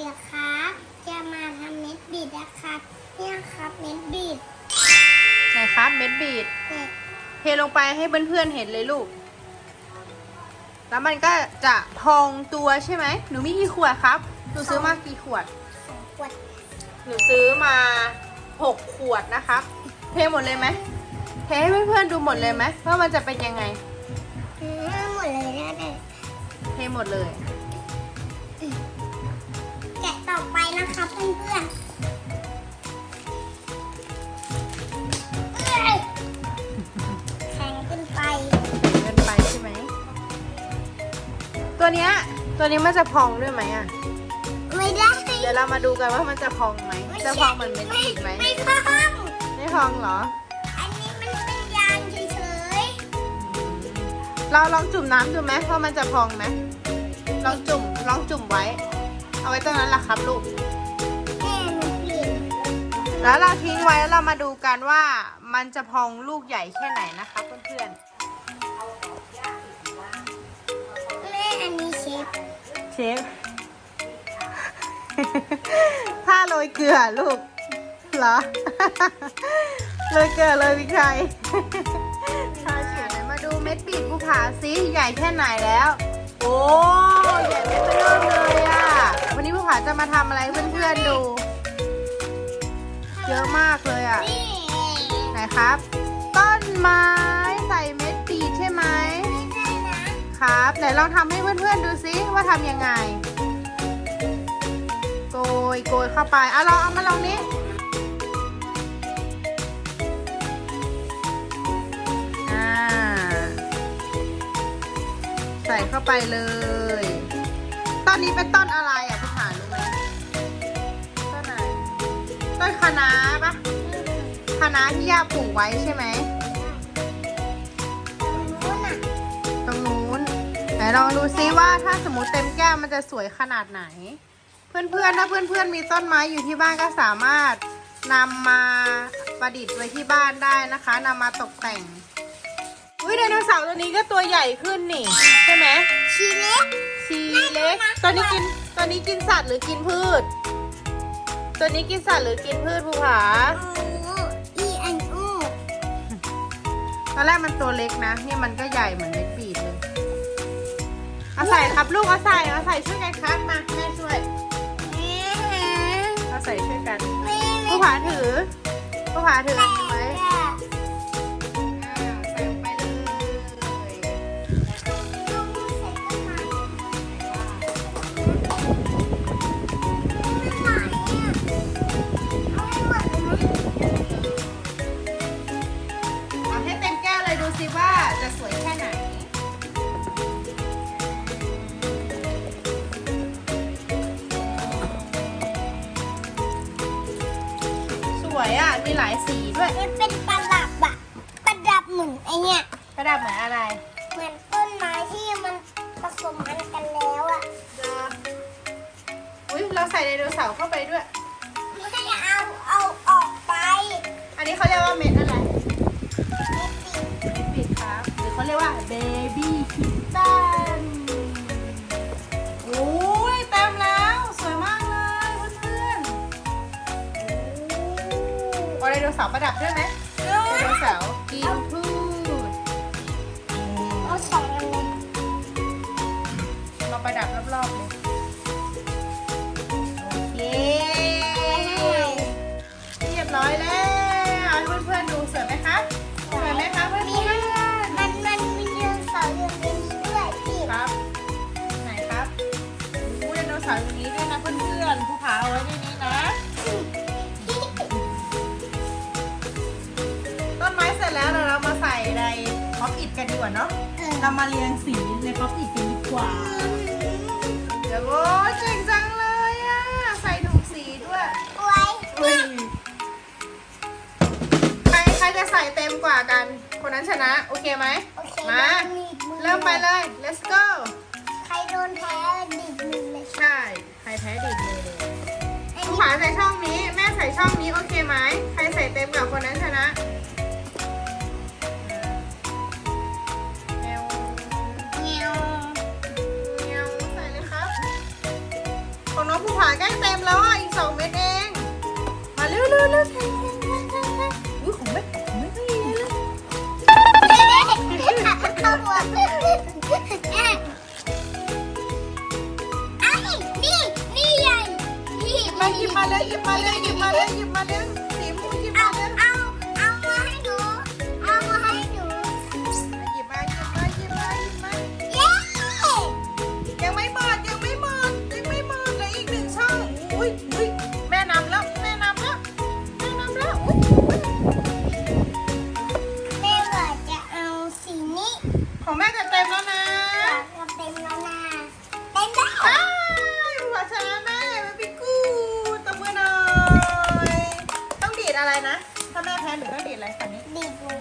เดี๋ยวครับจะมาทำเม็ดบีดนะครับเนี่ยครับเม็ดบีดไหนครับเม็ดบีดเนี่ยเทลงไปให้เพื่อนๆเห็นเลยลูก แล้วมันก็จะพองตัวใช่ไหมหนูมีกี่ขวดครับ หนูซื้อมากี่ขวด สองขวดหนูซื้อมาหกขวดนะครับ เทหมดเลยไหมเทให้เพื่อนๆดูหมดเลยไหมว่ามันจะเป็นยังไง อืมหมดเลยนะเนี่ยเทหมดเลยแกะต่ อไปนะครับเพื่อนๆเอ้ยแข็งขึ้นไป เกินไปใช่ไหม ตัวเนี้ย ตัวนี้มันจะพองด้วยไหมอะ ไม่ได้เดี๋ยวเรามาดูกันว่ามันจะพองไหม จะพองเหมือนเม็ดบีดไหม ไม่พอง ไม่พองเหรอ อันนี้มันเป็นยางเฉยเราลองจุ่มน้ำดูไหมว่ามันจะพองไหมลองจุ่ม ลองจุ่มไว้ เอาไว้ตรงนั้นแหละครับลูกๆแม่หนูเปลี่ยนแล้วเราทิ้งไว้แล้วเรามาดูกันว่ามันจะพองลูกใหญ่แค่ไหนนะคะเพื่อนแม่อันนี้เชฟๆ เชฟ ถ้าโรยเกลือลูกเหรอ โรยเกลือเลยวิชัยชาเฉยมาดูเม็ดปีกภูผาซิใหญ่แค่ไหนแล้ว โอ้ ใหญ่ไม่เป็นเริ่มเลยอะวันนี้ภู ผาจะมาทำอะไรให้เพื่อนๆดู เยอะมากเลยอะนี่ไหนครับ ต้นไม้ใส่เม็ดปีดใช่ไหมไม่ใช่นะครับไหนลองทำให้เพื่อนๆดูซิว่าทำยังไง โกยโกยเข้าไปอะลองเอามาลองนี้อ่าใส่เข้าไปเลย ต้นนี้เป็นต้นอะไรอะ ต้นคะน้าปะคะน้าที่ย่าปลูกไว้ใช่ไหมนู้นน่ะตรงนู้นไหนลองดูซิว่าถ้าสมมติเต็มแก้วมันจะสวยขนาดไหน เพื่อนๆถ้าเพื่อนๆมีต้นไม้อยู่ที่บ้านก็สามารถนำมาประดิษฐ์ไว้ที่บ้านได้นะคะนำมาตกแต่งอุ้ยไดโนเสาร์ตัวนี้ก็ตัวใหญ่ขึ้นนี่ใช่ไหมชีเล็กชีเล็กตัวนี้กินตัวนี้กินสัตว์หรือกินพืช ตัวนี้กินสัตว์หรือกินพืชภูผาโอ้อีอันอูตอนแรกมันตัวเล็กนะ นี่มันก็ใหญ่เหมือนเม็ดบีดเลย เอาใส่ครับลูก เอาใส่ เอาใส่ช่วยกันครับมาแม่ช่วย เอาใส่ช่วยกันแม่ผู้ผาถือผู้ผาถืออันนี้ไว้แม่อ่ สิว่าจะสวยแค่ไหนสวยอะ มีหลายสีด้วย มันเป็นประดับอะประดับเหมือนไอเนี่ยกระดาษเหมือนอะไร เหมือนต้นไม้ที่มันผสมพันธุ์กันแล้วอะอุ้ยเราใส่ไดโนเสาร์เข้าไปด้วย ไม่ได้เอา เอาออกไป อันนี้เขาเรียกว่าเม็ดอะไร เขาเรียกว่าเบบี้คิตตันโอ้ยเต็มแล้ว สวยมากเลยเพื่อนๆโอ้เอาไดโนเสาร์ประดับด้วยไหมไดโนเสาร์กินพืชเอาสองอันเลยมาประดับรอบๆเลย อปอิดกันดีกว่าเนาะเออเรามาเรียงสีในพ็อปอิดกันดีกว่าเดี๋ยวโอ้ยเจ๋งจังเลยอะใส่ถูกสีด้วยไว้อุ้ยใครใครจะใส่เต็มกว่ากัน คนนั้นชนะ โอเคไหมโอเคมา เริ่มไปเลย let's go ใครโดนแพ้ดิบมือเลยใช่ ใครแพ้ดิบเลยเลยอันผู้นี้ขวาใส่ช่องนี้ แม่ใส่ช่องนี้ โอเคไหม ใครใส่เต็มกับคนนั้นชนะ ผาใกล้เต็มแล้วอะ อีกสองเม็ดเอง มาเร็วเร็วเร็วแทงแทงแทงแทงแทงอุ้ยของแม่ของแม่ไม่มีเลยมาหยิบมาเลยหยิบมาเลยหยิบมาเลยหยิบมาเลย Bye.